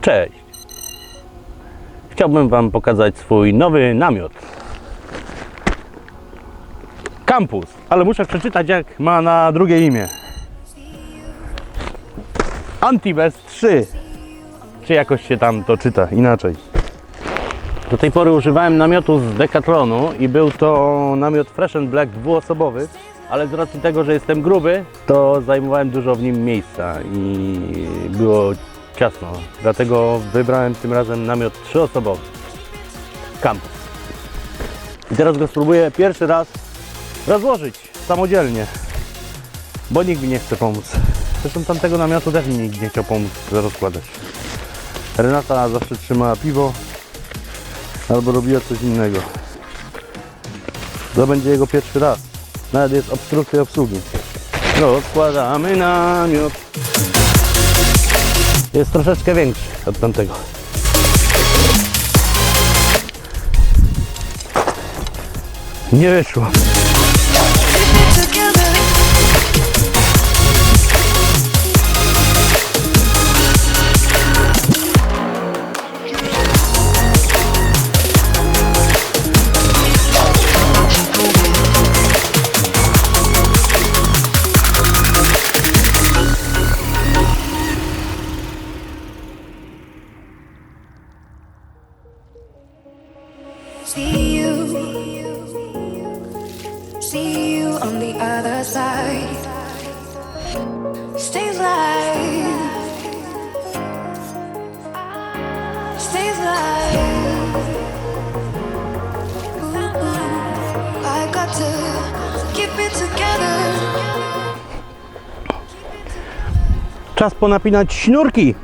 Cześć! Chciałbym Wam pokazać swój nowy namiot. Campus, ale muszę przeczytać jak ma na drugie imię. Antibest 3. Czy jakoś się tam to czyta inaczej. Do tej pory używałem namiotu z Decathlonu i był to namiot Fresh and Black dwuosobowy, ale z racji tego, że jestem gruby, to zajmowałem dużo w nim miejsca i było ciasno. Dlatego wybrałem tym razem namiot trzyosobowy. Campus. I teraz go spróbuję pierwszy raz rozłożyć samodzielnie, bo nikt mi nie chce pomóc. Zresztą tamtego namiotu też mi nikt nie chciał pomóc rozkładać. Renata zawsze trzymała piwo, albo robiła coś innego. To będzie jego pierwszy raz. Nawet jest obstrukcja obsługi. Rozkładamy namiot. Jest troszeczkę większy od tamtego. Nie wyszło. Czas ponapinać sznurki.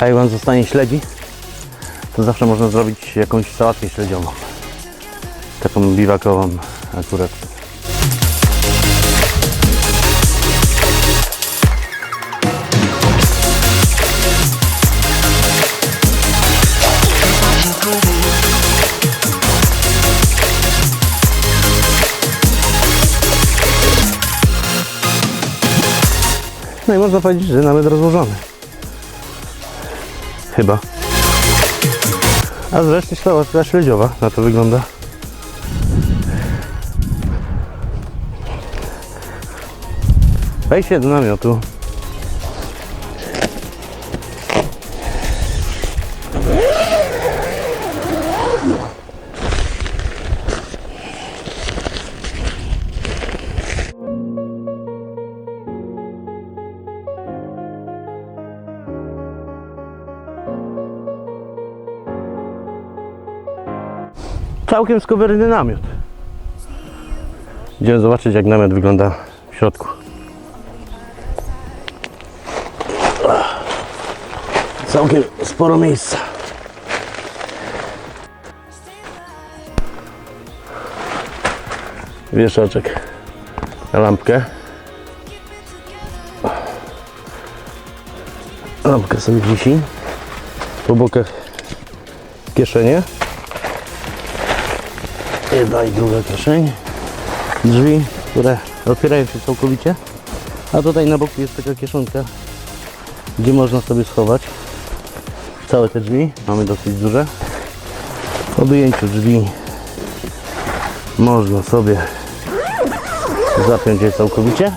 A jak Wam zostanie śledzi, to zawsze można zrobić jakąś sałatkę śledziową. Taką biwakową akurat. No i można powiedzieć, że nawet rozłożony. Chyba. A zresztą sałatka śledziowa, na to wygląda. Wejście do namiotu. Całkiem skowerny namiot. Idziemy zobaczyć jak namiot wygląda w środku. Całkiem sporo miejsca. Wieszaczek na lampkę. Lampka sobie wisi. Po bokach kieszenie. Jedna i druga kieszeń. Drzwi, które otwierają się całkowicie. A tutaj na boku jest taka kieszonka, gdzie można sobie schować całe te drzwi. Mamy dosyć duże. Po wyjęciu drzwi można sobie zapiąć je całkowicie.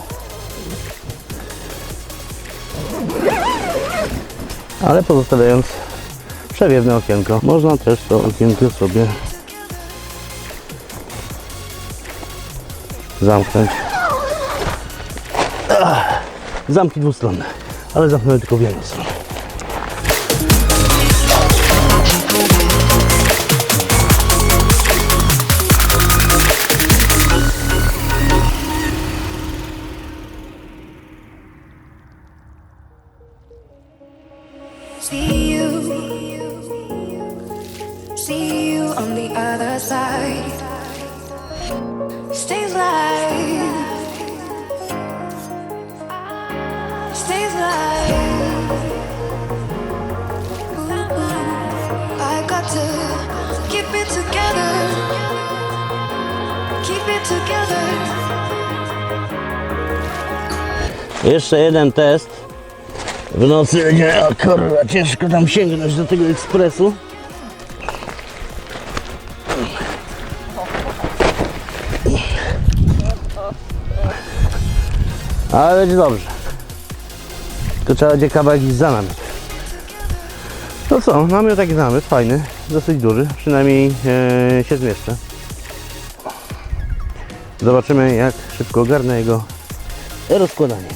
Ale pozostawiając przewiewne okienko. Można też to okienko sobie zamknąć. Zamki dwustronne, ale zamknąłem tylko w jedną stronę. See you, on the other side. Jeszcze jeden test. W nocy będzie, o kurwa, ciężko tam sięgnąć do tego ekspresu. Ale będzie dobrze. Tylko trzeba będzie kawałek iść za. No co, namiot jak namiot, fajny, dosyć duży, przynajmniej e, się zmieszczę. Zobaczymy jak szybko ogarnę jego rozkładanie.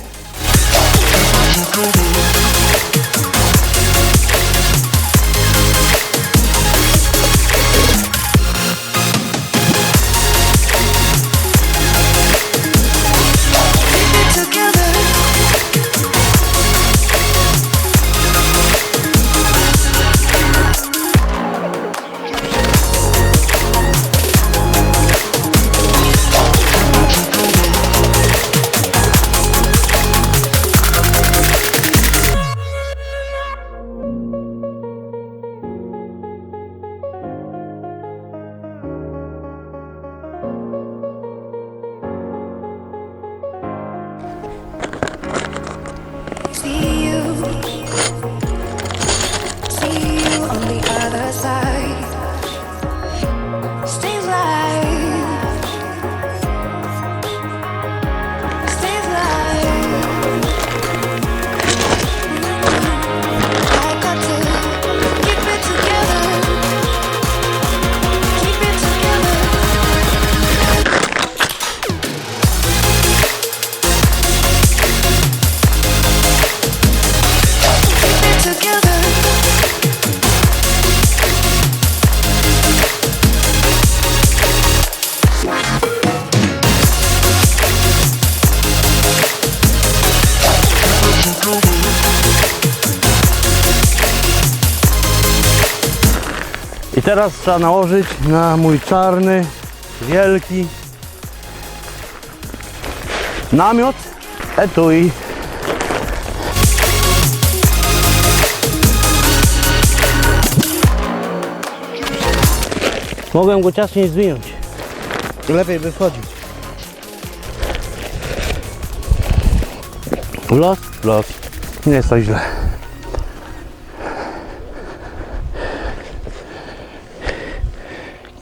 Teraz trzeba nałożyć na mój czarny, wielki namiot etui. Mogłem go ciaśniej zwinąć. Lepiej by wchodzić. Los, los. Nie jest tak źle.